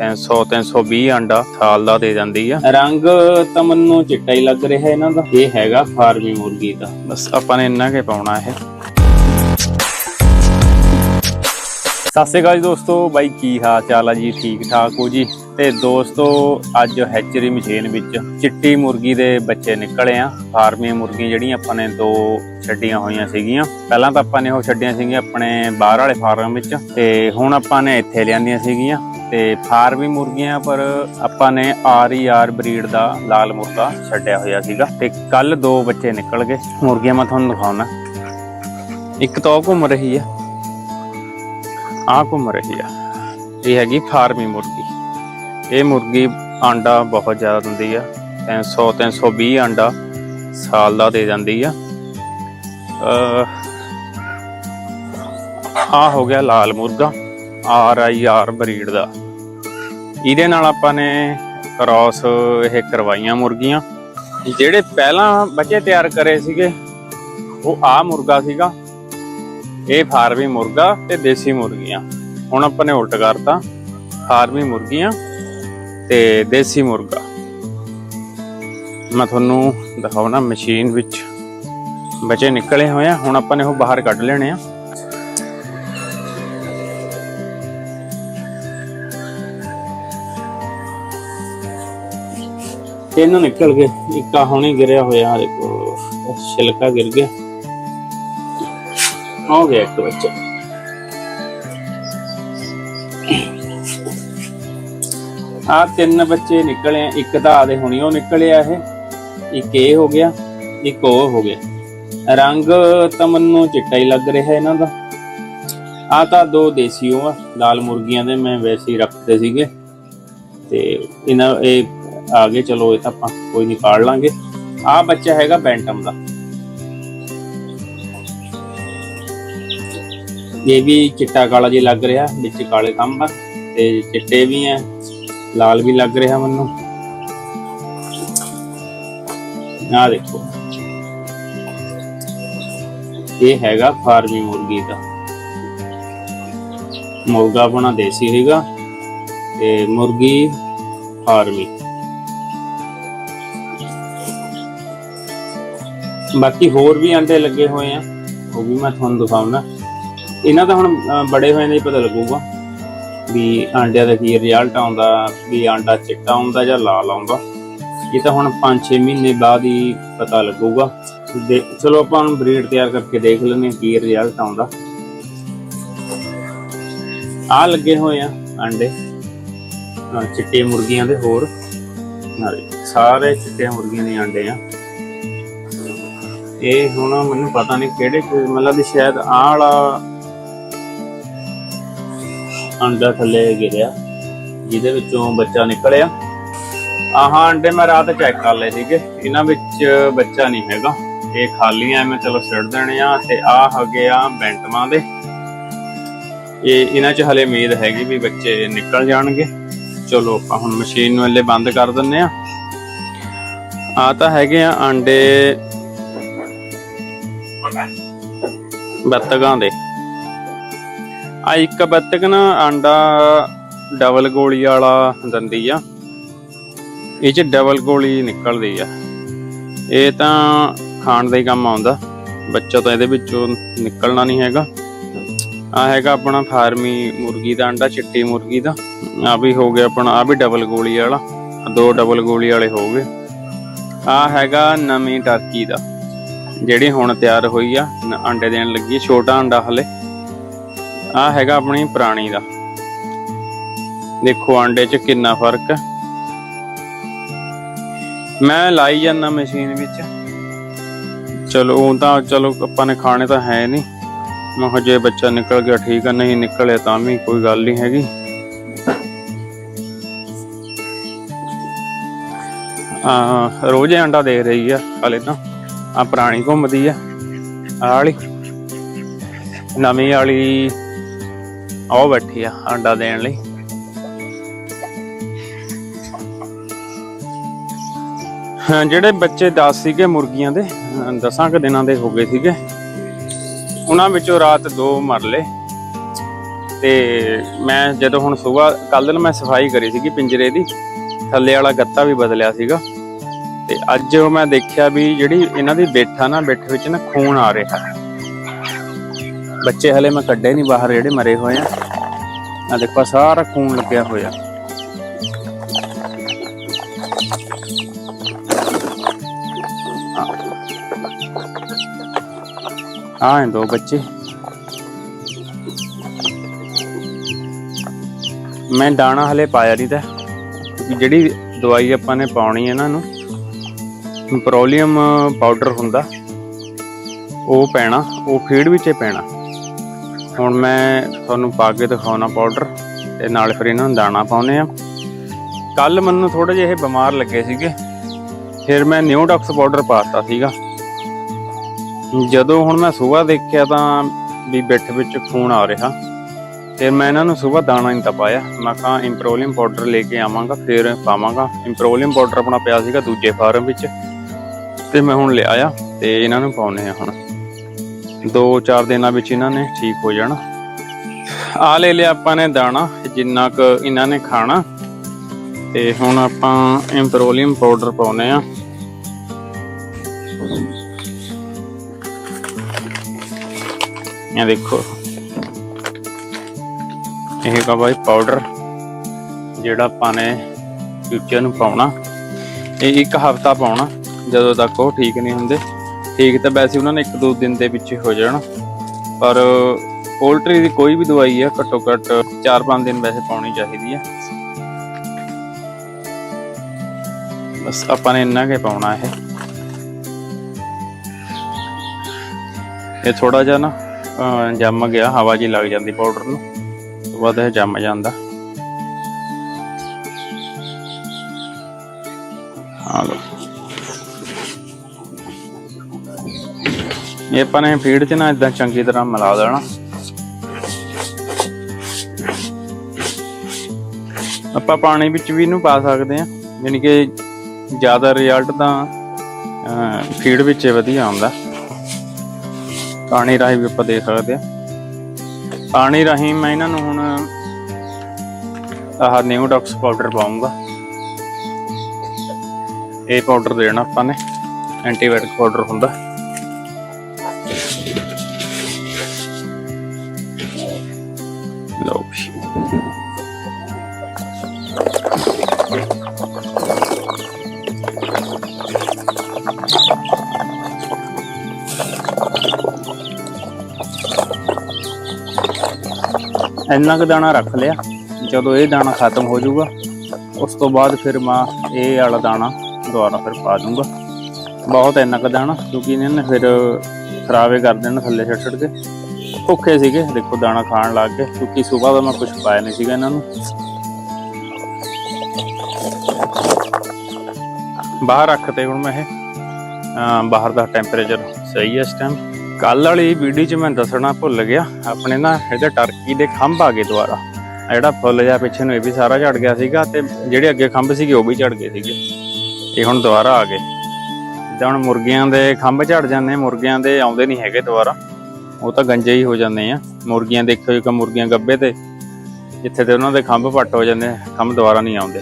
300 320 ਅੰਡਾ ਸਾਲ ਦਾ ਦੇ ਜਾਂਦੀ ਆ। ਰੰਗ ਤਾਂ ਮੈਨੂੰ ਚਿੱਟਾ ਹੀ ਲੱਗ ਰਿਹਾ ਇਹਨਾਂ ਦਾ। ਇਹ ਹੈਗਾ ਫਾਰਮੀ ਮੁਰਗੀ ਦਾ। ਬਸ ਆਪਾਂ ਨੇ ਇੰਨਾ ਕੇ ਪਾਉਣਾ ਇਹ। ਸਤਿ ਸ਼੍ਰੀ ਅਕਾਲ ਦੋਸਤੋ ਬਾਈ ਕੀ ਹਾਲ ਚਾਲ ਆ ਜੀ? ਠੀਕ ਠਾਕ ਹੋ ਜੀ? ਤੇ ਦੋਸਤੋ ਅੱਜ ਹੈਚਰੀ ਮਸ਼ੀਨ ਵਿੱਚ ਚਿੱਟੀ ਮੁਰਗੀ ਦੇ ਬੱਚੇ ਨਿਕਲੇ ਆ। ਫਾਰਮੀ ਮੁਰਗੀਆਂ ਜਿਹੜੀਆਂ ਆਪਾਂ ਨੇ ਦੋ ਛੱਡੀਆਂ ਹੋਈਆਂ ਸੀਗੀਆਂ। ਪਹਿਲਾਂ ਤਾਂ ਆਪਾਂ ਨੇ ਉਹ ਛੱਡੀਆਂ ਸੀਗੀਆਂ ਆਪਣੇ ਬਾਹਰ ਵਾਲੇ ਫਾਰਮ ਵਿੱਚ। ਤੇ ਹੁਣ ਆਪਾਂ ਨੇ ਇੱਥੇ ਲਿਆਂਦੀਆਂ ਸੀਗੀਆਂ। ਤੇ ਫਾਰਮੀ ਮੁਰਗੀਆਂ, ਪਰ ਆਪਾਂ ਨੇ ਆਰ ਈ ਆਰ ਬਰੀਡ ਦਾ ਲਾਲ ਮੁਰਗਾ ਛੱਡਿਆ ਹੋਇਆ ਸੀਗਾ। ਤੇ ਕੱਲ ਦੋ ਬੱਚੇ ਨਿਕਲ ਗਏ। ਮੁਰਗੀਆਂ ਮੈਂ ਤੁਹਾਨੂੰ ਦਿਖਾਉਣਾ। ਇੱਕ ਤਾਂ ਉਹ ਘੁੰਮ ਰਹੀ ਆ। ਆ ਘੁੰਮ ਰਹੀ ਆ। ਇਹ ਹੈਗੀ ਫਾਰਮੀ ਮੁਰਗੀ। ਇਹ ਮੁਰਗੀ ਆਂਡਾ ਬਹੁਤ ਜ਼ਿਆਦਾ ਦਿੰਦੀ ਆ। 300 320 ਆਂਡਾ ਸਾਲ ਦਾ ਦੇ ਜਾਂਦੀ ਆ। ਆ ਹੋ ਗਿਆ ਲਾਲ ਮੁਰਗਾ। ਆਰ ਆਈ ਆਰ ਬਰੀਡ ਦਾ। ਇਹਦੇ ਨਾਲ ਆਪਾਂ ਨੇ ਕ੍ਰਾਸ ਇਹ ਕਰਵਾਈਆਂ ਮੁਰਗੀਆਂ। ਜਿਹੜੇ ਪਹਿਲਾਂ ਬੱਚੇ ਤਿਆਰ ਕਰੇ ਸੀਗੇ, ਉਹ ਆ ਮੁਰਗਾ ਸੀਗਾ। ਇਹ ਫਾਰਮੀ ਮੁਰਗਾ ਤੇ ਦੇਸੀ ਮੁਰਗੀਆਂ। ਹੁਣ ਆਪਾਂ ਨੇ ਉਲਟ ਕਰਤਾ, ਫਾਰਮੀ ਮੁਰਗੀਆਂ ਤੇ ਦੇਸੀ ਮੁਰਗਾ। ਮੈਂ ਤੁਹਾਨੂੰ ਦਿਖਾਉਣਾ ਮਸ਼ੀਨ ਵਿੱਚ। ਬਚੇ ਨਿਕਲੇ ਹੋਏ ਆ, ਹੁਣ ਆਪਾਂ ਨੇ ਉਹ ਬਾਹਰ ਕੱਢ ਲੈਣੇ ਆ। ਤਿੰਨ ਨਿਕਲ ਗਏ। ਇੱਕ ਆ ਹੁਣੇ ਗਿਰਿਆ ਹੋਇਆ ਆ ਦੇਖੋ ਛਿਲਕਾ ਗਿਰ ਗਿਆ। ਹੋ ਗਿਆ ਇੱਕ ਬੱਚਾ। ਆ ਤਿੰਨ ਬੱਚੇ ਨਿਕਲੇ ਆ। ਇੱਕ ਤਾਂ ਆਦੇ ਹੁਣੀ ਉਹ ਨਿਕਲਿਆ ਇਹ। ਇੱਕ ਇਹ ਹੋ ਗਿਆ, ਇੱਕ ਉਹ ਹੋ ਗਿਆ। ਰੰਗ ਤਾਂ ਮੈਨੂੰ ਚਿੱਟਾ ਹੀ ਲੱਗ ਰਿਹਾ ਇਹਨਾਂ ਦਾ। ਆ ਤਾਂ ਦੋ ਦੇਸੀ ਉਹ ਆ। ਲਾਲ ਮੁਰਗੀਆਂ ਦੇ ਮੈਂ ਵੈਸੇ ਹੀ ਰੱਖਦੇ ਸੀਗੇ। ਤੇ ਇਹਨਾਂ, ਇਹ ਆ ਗਏ, ਚਲੋ ਇਹ ਤਾਂ ਆਪਾਂ ਕੋਈ ਨਹੀਂ ਕਾੜ ਲਾਂਗੇ। ਆ ਬੱਚਾ ਹੈਗਾ ਬੈਂਟਮ ਦਾ। ਇਹ ਵੀ ਚਿੱਟਾ ਕਾਲਾ ਜਿਹਾ ਲੱਗ ਰਿਹਾ, ਵਿੱਚ ਕਾਲੇ ਖੰਭ ਆ, ਤੇ ਚਿੱਟੇ ਵੀ ਆ, ਲਾਲ ਵੀ ਲੱਗ ਰਿਹਾ ਮੈਨੂੰ। ਆ ਦੇਖੋ। ਇਹ ਹੈਗਾ ਫਾਰਮੀ ਮੁਰਗੀ ਦਾ। ਮੁਰਗਾ ਆਪਣਾ ਦੇਸੀ ਹੈਗਾ ਤੇ ਮੁਰਗੀ ਫਾਰਮੀ। ਬਾਕੀ ਹੋਰ ਵੀ ਆਂਡੇ ਲੱਗੇ ਹੋਏ ਆ, ਉਹ ਵੀ ਮੈਂ ਤੁਹਾਨੂੰ ਦਿਖਾਉਣਾ। ਇਹਨਾਂ ਦਾ ਹੁਣ ਬੜੇ ਹੋਏ ਨੇ ਹੀ ਪਤਾ ਲੱਗੂਗਾ ਵੀ ਆਂਡਿਆਂ ਦਾ ਕੀ ਰਿਜ਼ਲਟ ਆਉਂਦਾ, ਵੀ ਆਂਡਾ ਚਿੱਟਾ ਆਉਂਦਾ ਜਾਂ ਲਾਲ ਆਉਂਦਾ। ਇਹ ਤਾਂ ਹੁਣ 5-6 ਮਹੀਨੇ ਬਾਅਦ ਹੀ ਪਤਾ ਲੱਗੂਗਾ। ਦੇ ਚਲੋ ਆਪਾਂ ਹੁਣ ਬਰੀਡ ਤਿਆਰ ਕਰਕੇ ਦੇਖ ਲੈਂਦੇ ਹਾਂ ਕੀ ਰਿਜ਼ਲਟ ਆਉਂਦਾ। ਆ ਲੱਗੇ ਹੋਏ ਆ ਆਂਡੇ ਚਿੱਟੇ ਮੁਰਗੀਆਂ ਦੇ ਹੋਰ। ਸਾਰੇ ਚਿੱਟੇ ਮੁਰਗੀਆਂ ਦੇ ਆਂਡੇ ਆ। ਇਹ ਹੁਣ ਮੈਨੂੰ ਪਤਾ ਨਹੀਂ ਕਿਹੜੇ ਮਤਲਬ ਵੀ ਸ਼ਾਇਦ ਆਹ ਵਾਲਾ ਅੰਡਾ ਥੱਲੇ ਗਿਰਿਆ, ਜਿਹਦੇ ਵਿੱਚੋਂ ਬੱਚਾ ਨਿਕਲਿਆ। ਆਹ ਅੰਡੇ ਮੈਂ ਰਾਤ ਚੈੱਕ ਕਰ ਲਏ ਸੀਗੇ, ਇਹਨਾਂ ਵਿੱਚ ਬੱਚਾ ਨਹੀਂ ਹੈਗਾ। ਇਹ ਖਾਲੀ ਐ ਮੈਂ ਚਲੋ ਛੱਡ ਦੇਣੇ ਆ, ਤੇ ਆਹ ਹੈਗੇ ਆ ਬੈਂਟਮਾਂ ਦੇ। ਇਹ ਇਹਨਾਂ 'ਚ ਹਲੇ ਉਮੀਦ ਹੈਗੀ ਵੀ ਬੱਚੇ ਨਿਕਲ ਜਾਣਗੇ। ਚਲੋ ਆਪਾਂ ਹੁਣ ਮਸ਼ੀਨ ਨੂੰ ਹਲੇ ਬੰਦ ਕਰ ਦਿੰਨੇ ਆ। ਆ ਤਾਂ ਹੈਗੇ ਆ ਅੰਡੇ ਬੱਤਕਾਂ ਦੇ। ਆ ਇੱਕ ਬੱਤਕ ਨਾ ਆਂਡਾ ਡਬਲ ਗੋਲੀ ਵਾਲਾ ਦਿੰਦੀ ਆ। ਇਹ ਚ ਡਬਲ ਗੋਲੀ ਨਿਕਲਦੀ ਆ। ਇਹ ਤਾਂ ਖਾਣ ਦਾ ਕੰਮ ਆਉਂਦਾ। ਬੱਚਾ ਤਾਂ ਇਹਦੇ ਵਿੱਚੋਂ ਨਿਕਲਣਾ ਨਹੀਂ ਹੈਗਾ। ਆ ਹੈਗਾ ਆਪਣਾ ਫਾਰਮੀ ਮੁਰਗੀ ਦਾ ਅੰਡਾ ਚਿੱਟੀ ਮੁਰਗੀ ਦਾ। ਆ ਵੀ ਹੋ ਗਿਆ ਆਪਣਾ, ਆ ਵੀ ਡਬਲ ਗੋਲੀ ਵਾਲਾ। ਦੋ ਡਬਲ ਗੋਲੀ ਵਾਲੇ ਹੋ ਗਏ। ਆ ਹੈਗਾ ਨਵੀਂ ਟਰਕੀ ਦਾ। ਜਿਹੜੀ ਹੁਣ ਤਿਆਰ ਹੋਈ ਆ ਅੰਡੇ ਦੇਣ ਲੱਗੀ ਛੋਟਾ ਅੰਡਾ ਹਲੇ। ਆ ਹੈਗਾ ਆਪਣੀ ਪੁਰਾਣੀ ਦਾ। ਦੇਖੋ ਆਂਡੇ 'ਚ ਕਿੰਨਾ ਫ਼ਰਕ ਹੈ ਮੈਂ ਲਾਈ ਜਾਂਦਾ ਮਸ਼ੀਨ ਵਿੱਚ। ਚਲੋ, ਉਹ ਤਾਂ ਚਲੋ ਆਪਾਂ ਨੇ ਖਾਣੇ ਤਾਂ ਹੈ ਨਹੀਂ ਮੈਂ ਕਿਹਾ ਜੇ ਬੱਚਾ ਨਿਕਲ ਗਿਆ, ਠੀਕ ਆ, ਨਹੀਂ ਨਿਕਲੇ ਤਾਂ ਵੀ ਕੋਈ ਗੱਲ ਨਹੀਂ ਹੈਗੀ। ਆ ਰੋਜ਼ ਹੀ ਅੰਡਾ ਦੇ ਰਹੀ ਆ, ਹਲੇ ਤਾਂ। ਆ ਪੁਰਾਣੀ ਘੁੰਮਦੀ ਆ, ਆਹ ਵਾਲੀ। ਨਵੀਂ ਵਾਲੀ ਆਹ ਬੈਠੀ ਆ ਅੰਡਾ ਦੇਣ ਲਈ। ਜਿਹੜੇ ਬੱਚੇ 10 ਸੀਗੇ ਮੁਰਗੀਆਂ ਦੇ 10 ਕੁ ਦਿਨਾਂ ਦੇ ਹੋ ਗਏ ਸੀਗੇ। ਉਹਨਾਂ ਵਿੱਚੋਂ ਰਾਤ ਦੋ ਮਰ ਲਏ। ਤੇ ਮੈਂ ਜਦੋਂ ਹੁਣ ਸਵੇਰ ਕੱਲ ਨੂੰ ਮੈਂ ਸਫ਼ਾਈ ਕਰੀ ਸੀਗੀ ਪਿੰਜਰੇ ਦੀ, ਥੱਲੇ ਵਾਲਾ ਗੱਤਾ ਵੀ ਬਦਲਿਆ ਸੀਗਾ। ਤੇ ਅੱਜ ਉਹ ਮੈਂ ਦੇਖਿਆ ਵੀ ਜਿਹੜੀ ਇਹਨਾਂ ਦੀ ਬੈਠਾ ਨਾ, ਬੈਠ ਵਿੱਚ ਨਾ ਖੂਨ ਆ ਰਿਹਾ ਬੱਚੇ ਹਲੇ ਮੈਂ ਕੱਢੇ ਨਹੀਂ ਬਾਹਰ, ਜਿਹੜੇ ਮਰੇ ਹੋਏ ਆ। ਆ ਦੇਖੋ ਸਾਰਾ ਖੂਨ ਲੱਗਿਆ ਹੋਇਆ। ਆ ਦੋ ਬੱਚੇ। ਮੈਂ ਦਾਣਾ ਹਲੇ ਪਾਇਆ ਨਹੀਂ ਤਾਂ। ਜਿਹੜੀ ਦਵਾਈ ਆਪਾਂ ਨੇ ਪਾਉਣੀ ਹੈ ਇਹਨਾਂ ਨੂੰ ਪ੍ਰੋਲੀਅਮ ਪਾਊਡਰ ਹੁੰਦਾ, ਉਹ ਪੈਣਾ, ਉਹ ਫੀਡ ਵਿੱਚ ਪੈਣਾ। ਹੁਣ ਮੈਂ ਤੁਹਾਨੂੰ ਪਾ ਕੇ ਦਿਖਾਉਣਾ ਪਾਊਡਰ, ਤੇ ਨਾਲ ਫਿਰ ਇਹਨਾਂ ਨੂੰ ਦਾਣਾ ਪਾਉਨੇ ਆ ਕੱਲ ਮੈਨੂੰ ਥੋੜੇ ਜਿਹੇ ਬਿਮਾਰ ਲੱਗੇ ਸੀਗੇ, ਫਿਰ ਮੈਂ ਨਿਊਡੌਕਸ ਪਾਊਡਰ ਪਾਤਾ ਸੀਗਾ। ਜਦੋਂ ਹੁਣ ਮੈਂ ਸਵੇਰ ਦੇਖਿਆ ਤਾਂ ਵੀ ਬਿੱਠ ਵਿੱਚ ਖੂਨ ਆ ਰਿਹਾ, ਤੇ ਮੈਂ ਇਹਨਾਂ ਨੂੰ ਸਵੇਰ ਦਾਣਾ ਨਹੀਂ ਤਾਂ ਪਾਇਆ। ਮੈਂ ਕਿਹਾ ਇੰਪਰੋਲੀਅਮ ਪਾਊਡਰ ਲੈ ਕੇ ਆਵਾਂਗਾ, ਫਿਰ ਪਾਵਾਂਗਾ। ਇੰਪਰੋਲੀਅਮ ਪਾਊਡਰ ਆਪਣਾ ਪਿਆ ਸੀਗਾ ਦੂਜੇ ਫਾਰਮ ਵਿੱਚ। ਤੇ ਮੈਂ ਹੁਣ ਲਿਆਇਆ ਤੇ ਇਹਨਾਂ ਨੂੰ ਪਾਉਨੇ ਆ ਹੁਣ। 2-4 ਦਿਨਾਂ ਵਿੱਚ ਇਹਨਾਂ ਨੇ ਠੀਕ ਹੋ ਜਾਣਾ। ਆ ਲੈ ਲਿਆ ਆਪਾਂ ਨੇ ਦਾਣਾ, ਜਿੰਨਾ ਕੁ ਇਹਨਾਂ ਨੇ ਖਾਣਾ। ਤੇ ਹੁਣ ਆਪਾਂ ਇੰਪਰੋਲੀਅਮ ਪਾਊਡਰ ਪਾਉਨੇ ਆ ਇਹ ਦੇਖੋ। ਇਹ ਕਾ ਬਾਈ ਪਾਊਡਰ ਜਿਹੜਾ ਆਪਾਂ ਨੇ ਫਿਊਚਰ ਨੂੰ ਪਾਉਣਾ। ਇਹ ਇੱਕ ਹਫਤਾ ਪਾਉਣਾ। ਜਦੋਂ ਤੱਕ ਉਹ ਠੀਕ ਨਹੀਂ ਹੁੰਦੇ। ਠੀਕ ਤਾਂ ਵੈਸੇ ਉਹਨਾਂ ਨੇ ਇੱਕ ਦੋ ਦਿਨ ਦੇ ਵਿੱਚ ਹੀ ਹੋ ਜਾਣਾ। ਪਰ ਪੋਲਟਰੀ ਦੀ ਕੋਈ ਵੀ ਦਵਾਈ ਆ, ਘੱਟੋ ਘੱਟ 4-5 ਦਿਨ ਵੈਸੇ ਪਾਉਣੀ ਚਾਹੀਦੀ ਆ। ਬਸ ਆਪਾਂ ਨੇ ਇੰਨਾ ਕੇ ਪਾਉਣਾ ਇਹ। ਇਹ ਥੋੜਾ ਜਿਹਾ ਨਾ ਜੰਮ ਗਿਆ, ਹਵਾ ਜੀ ਲੱਗ ਜਾਂਦੀ ਪਾਊਡਰ ਨੂੰ। ਉਸ ਤੋਂ ਬਾਅਦ ਇਹ ਜੰਮ ਜਾਂਦਾ। ਆ ਲਓ। ਇਹ ਆਪਾਂ ਨੇ ਫੀਡ 'ਚ ਨਾ ਇਦਾਂ ਚੰਗੀ ਤਰ੍ਹਾਂ ਮਿਲਾ ਦੇਣਾ। ਆਪਾਂ ਪਾਣੀ ਵਿੱਚ ਵੀ ਇਹਨੂੰ ਪਾ ਸਕਦੇ ਆ ਯਾਨੀ ਕਿ ਜ਼ਿਆਦਾ ਰਿਜ਼ਲਟ ਤਾਂ ਫੀਡ ਵਿੱਚ ਵਧੀਆ ਆਉਂਦਾ। ਪਾਣੀ ਰਾਹੀਂ ਵੀ ਆਪਾਂ ਦੇ ਸਕਦੇ ਆ ਪਾਣੀ ਰਾਹੀਂ ਮੈਂ ਇਹਨਾਂ ਨੂੰ ਹੁਣ ਆਹ ਨਿਊਡੌਕਸ ਪਾਊਡਰ ਪਾਉਂਗਾ ਇਹ ਪਾਊਡਰ ਦੇਣਾ ਆਪਾਂ ਨੇ ਐਂਟੀਬਾਇਓਟਿਕ ਪਾਊਡਰ ਹੁੰਦਾ। ਇੰਨਾ ਕੁ ਦਾਣਾ ਰੱਖ ਲਿਆ। ਜਦੋਂ ਇਹ ਦਾਣਾ ਖਤਮ ਹੋ ਜਾਊਗਾ, ਉਸ ਤੋਂ ਬਾਅਦ ਫਿਰ ਮੈਂ ਇਹ ਵਾਲਾ ਦਾਣਾ ਦੁਬਾਰਾ ਫਿਰ ਪਾ ਦੂੰਗਾ ਬਹੁਤ ਇੰਨਾ ਕੁ ਦਾਣਾ, ਕਿਉਂਕਿ ਇਹਨਾਂ ਨੇ ਫਿਰ ਖਰਾਬੇ ਕਰ ਦੇਣਾ ਥੱਲੇ ਛੱਡ ਛੱਡ ਕੇ। ਭੁੱਖੇ ਸੀਗੇ, ਦੇਖੋ ਦਾਣਾ ਖਾਣ ਲੱਗ ਗਏ, ਕਿਉਂਕਿ ਸਵੇਰ ਦਾ ਮੈਂ ਕੁਝ ਪਾਇਆ ਨਹੀਂ ਸੀਗਾ ਇਹਨਾਂ ਨੂੰ। ਬਾਹਰ ਰੱਖਤੇ ਹੁਣ ਮੈਂ ਇਹ। ਬਾਹਰ ਦਾ ਟੈਂਪਰੇਚਰ ਸਹੀ ਹੈ ਇਸ ਟਾਈਮ ਕੱਲ ਵਾਲੀ ਵੀਡੀਓ 'ਚ ਮੈਂ ਦੱਸਣਾ ਭੁੱਲ ਗਿਆ। ਆਪਣੇ ਨਾ ਇਹਦੇ ਟਰਕੀ ਦੇ ਖੰਭ ਆ ਗਏ ਦੁਆਰਾ ਜਿਹੜਾ ਫੁੱਲ ਜਾਂ ਪਿੱਛੇ ਨੂੰ ਇਹ ਵੀ ਸਾਰਾ ਝੜ ਗਿਆ ਸੀਗਾ ਤੇ ਜਿਹੜੇ ਅੱਗੇ ਖੰਭ ਸੀਗੇ ਉਹ ਵੀ ਝੜ ਗਏ ਸੀਗੇ। ਇਹ ਹੁਣ ਦੁਬਾਰਾ ਆ ਗਏ। ਜਿੱਦਾਂ ਹੁਣ ਮੁਰਗੀਆਂ ਦੇ ਖੰਭ ਝੜ ਜਾਂਦੇ ਆ, ਮੁਰਗੀਆਂ ਦੇ ਆਉਂਦੇ ਨਹੀਂ ਹੈਗੇ ਦੁਬਾਰਾ। ਉਹ ਤਾਂ ਗੰਜੇ ਹੀ ਹੋ ਜਾਂਦੇ ਆ। ਮੁਰਗੀਆਂ ਦੇਖੋ ਇੱਕ ਮੁਰਗੀਆਂ ਗੱਬੇ ਤੇ। ਜਿੱਥੇ ਤੇ ਉਹਨਾਂ ਦੇ ਖੰਭ ਪੱਟ ਹੋ ਜਾਂਦੇ ਖੰਭ ਦੁਬਾਰਾ ਨਹੀਂ ਆਉਂਦੇ।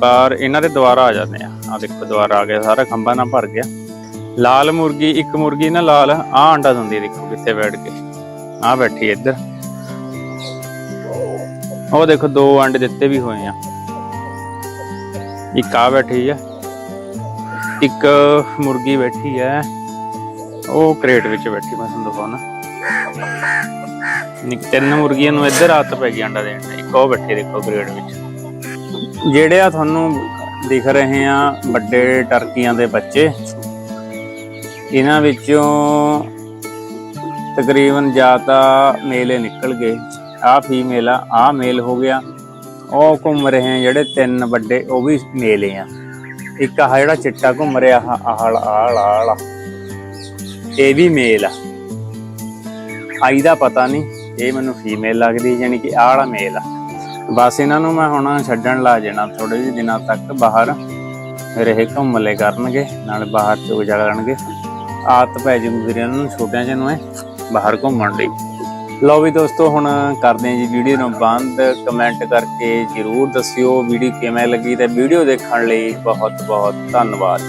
ਪਰ ਇਹਨਾਂ ਦੇ ਦੁਬਾਰਾ ਆ ਜਾਂਦੇ ਆ। ਆ ਦੇਖੋ ਦੁਬਾਰਾ ਆ ਗਿਆ, ਸਾਰਾ ਖੰਭਾ ਨਾਲ ਭਰ ਗਿਆ। ਲਾਲ ਮੁਰਗੀ, ਇੱਕ ਮੁਰਗੀ ਨਾ ਲਾਲ ਆ ਅੰਡਾ ਦਿੰਦੀ ਦੇਖੋ ਕਿੱਥੇ ਬੈਠ ਕੇ। ਆ ਬੈਠੀ ਇੱਧਰ। ਉਹ ਦੇਖੋ, ਦੋ ਅੰਡੇ ਦਿੱਤੇ ਵੀ ਹੋਏ ਆ। ਇੱਕ ਆ ਬੈਠੀ ਆ। ਇੱਕ ਮੁਰਗੀ ਬੈਠੀ ਹੈ ਉਹ ਕ੍ਰੇਟ ਵਿੱਚ ਬੈਠੀ, ਮੈਂ ਤੁਹਾਨੂੰ ਦਿਖਾਉਣਾ। ਨਿਕ ਤਿੰਨ ਮੁਰਗੀਆਂ ਨੂੰ ਇੱਧਰ ਹੱਥ ਪੈ ਗਈ ਅੰਡਾ ਦੇਣ ਇੱਕ ਉਹ ਬੈਠੀ ਦੇਖੋ ਕ੍ਰੇਟ ਵਿੱਚ। ਜਿਹੜੇ ਆ ਤੁਹਾਨੂੰ ਦਿਖ ਰਹੇ ਆ ਵੱਡੇ ਟਰਕੀਆਂ ਦੇ ਬੱਚੇ, ਇਹਨਾਂ ਵਿੱਚੋਂ ਤਕਰੀਬਨ ਜ਼ਿਆਦਾ ਮੇਲੇ ਨਿਕਲ ਗਏ ਆ ਫੀਮੇਲ ਆ ਆ ਮੇਲ ਹੋ ਗਿਆ। ਉਹ ਘੁੰਮ ਰਹੇ ਆ ਜਿਹੜੇ ਤਿੰਨ ਵੱਡੇ, ਉਹ ਵੀ ਮੇਲੇ ਆ। ਇੱਕ ਆ ਜਿਹੜਾ ਚਿੱਟਾ ਘੁੰਮ ਰਿਹਾ ਆਹ ਆਹ ਆਹ। ਇਹ ਵੀ ਮੇਲ ਆ। ਆਈ ਦਾ ਪਤਾ ਨਹੀਂ, ਇਹ ਮੈਨੂੰ ਫੀਮੇਲ ਲੱਗਦੀ, ਯਾਨੀ ਕਿ ਆਹ ਵਾਲਾ ਮੇਲ ਆ। ਬਸ ਇਹਨਾਂ ਨੂੰ ਮੈਂ ਹੁਣ ਛੱਡਣ ਲਾ ਜਾਣਾ ਥੋੜੇ ਜਿਹੇ ਦਿਨਾਂ ਤੱਕ ਬਾਹਰ ਰਹੇ ਇਹ ਘੁੰਮ ਲੈ ਕਰਨਗੇ, ਨਾਲ ਬਾਹਰ ਚੁਗ ਜਾਣਗੇ। ਆਦਤ ਪੈ ਜੂਗੀ ਫਿਰ ਇਹਨਾਂ ਨੂੰ, ਛੋਟਿਆਂ ਜਿਹੇ ਨੂੰ ਬਾਹਰ ਘੁੰਮਣ ਲਈ। ਲਓ ਵੀ ਦੋਸਤੋ, ਹੁਣ ਕਰਦੇ ਹਾਂ ਜੀ ਵੀਡੀਓ ਨੂੰ ਬੰਦ। ਕਮੈਂਟ ਕਰਕੇ ਜਰੂਰ ਦੱਸਿਓ ਵੀਡੀਓ ਕਿਵੇਂ ਲੱਗੀ ਤੇ ਵੀਡੀਓ ਦੇਖਣ ਲਈ ਬਹੁਤ ਬਹੁਤ ਧੰਨਵਾਦ।